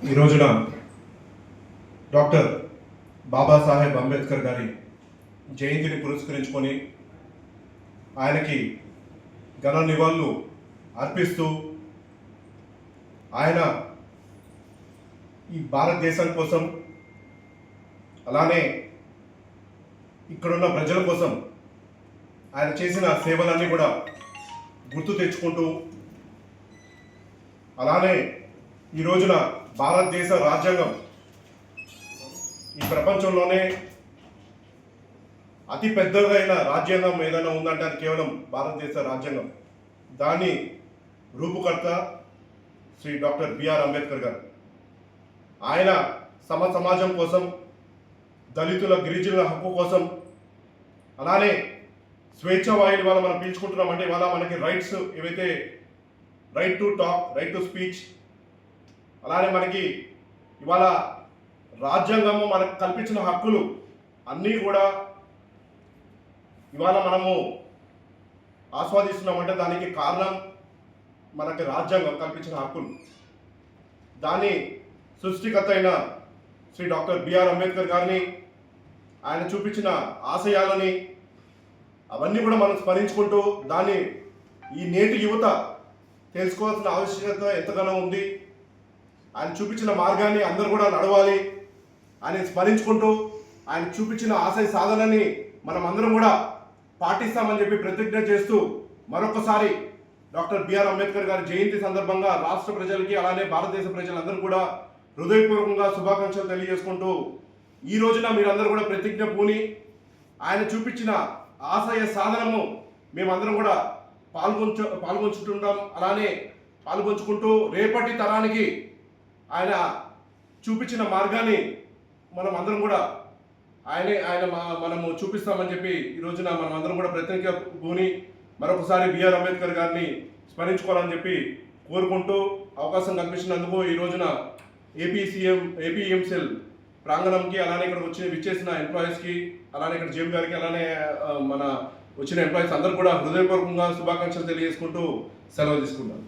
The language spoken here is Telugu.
ఈ రోజున డాక్టర్ బాబాసాహెబ్ అంబేద్కర్ గారి జయంతిని పురస్కరించుకొని ఆయనకి ఘన నివాళులు అర్పిస్తూ ఆయన ఈ భారతదేశం కోసం అలానే ఇక్కడున్న ప్రజల కోసం ఆయన చేసిన సేవలన్నీ కూడా గుర్తు తెచ్చుకుంటూ అలానే ఈ రోజున భారతదేశ రాజ్యాంగం ఈ ప్రపంచంలోనే అతి పెద్దదైన రాజ్యాంగం ఏదైనా ఉందంటే అది కేవలం భారతదేశ రాజ్యాంగం. దాని రూపకర్త శ్రీ డాక్టర్ బిఆర్ అంబేద్కర్ గారు. ఆయన సమ సమాజం కోసం దళితుల గిరిజనుల హక్కు కోసం అలానే స్వేచ్ఛ వాయులు ఇవాళ మనం పీల్చుకుంటున్నామంటే ఇవాళ మనకి రైట్స్ ఏవైతే right to talk right to speech అలానే మనకి ఇవాళ రాజ్యాంగము మనకు కల్పించిన హక్కులు అన్నీ కూడా ఇవాళ మనము ఆస్వాదిస్తున్నామంటే దానికి కారణం మనకి రాజ్యాంగం కల్పించిన హక్కులు. దాని సృష్టికర్త అయిన శ్రీ డాక్టర్ బిఆర్ అంబేద్కర్ గారిని ఆయన చూపించిన ఆశయాలని అవన్నీ కూడా మనం స్మరించుకుంటూ దాన్ని ఈ నేటి యువత తెలుసుకోవాల్సిన ఆవశ్యకత ఎంతగానో ఉంది. ఆయన చూపించిన మార్గాన్ని అందరూ కూడా నడవాలి ఆయన స్మరించుకుంటూ ఆయన చూపించిన ఆశయ సాధనని మనం అందరం కూడా పాటిస్తామని చెప్పి ప్రతిజ్ఞ చేస్తూ మరొకసారి డాక్టర్ బిఆర్ అంబేద్కర్ గారి జయంతి సందర్భంగా రాష్ట్ర ప్రజలకి అలానే భారతదేశ ప్రజలందరూ కూడా హృదయపూర్వకంగా శుభాకాంక్షలు తెలియజేసుకుంటూ ఈ రోజున మీరందరూ కూడా ప్రతిజ్ఞ పూని ఆయన చూపించిన ఆశయ సాధనము మేమందరం కూడా పాల్గొంచు పాల్గొంచుతుంటాం అలానే పాల్గొంచుకుంటూ రేపటి తరానికి ఆయన చూపించిన మార్గాన్ని మనం అందరం కూడా ఆయనే ఆయన మా- మనము చూపిస్తామని చెప్పి ఈ రోజున మనం అందరం కూడా ప్రత్యేక భూని మరొకసారి బిఆర్ అంబేద్కర్ గారిని స్మరించుకోవాలని చెప్పి కోరుకుంటూ అవకాశం కల్పించినందుకు ఈ రోజున ఏపీ సీఎం ఏపీఎంసెల్ ప్రాంగణంకి అలానే ఇక్కడ వచ్చి విచ్చేసిన ఎంప్లాయీస్కి అలానే ఇక్కడ జేబు గారికి అలానే మన వచ్చిన ఎంప్లాయీస్ అందరూ కూడా హృదయపూర్వకంగా శుభాకాంక్షలు తెలియజేసుకుంటూ సెలవు తీసుకున్నాను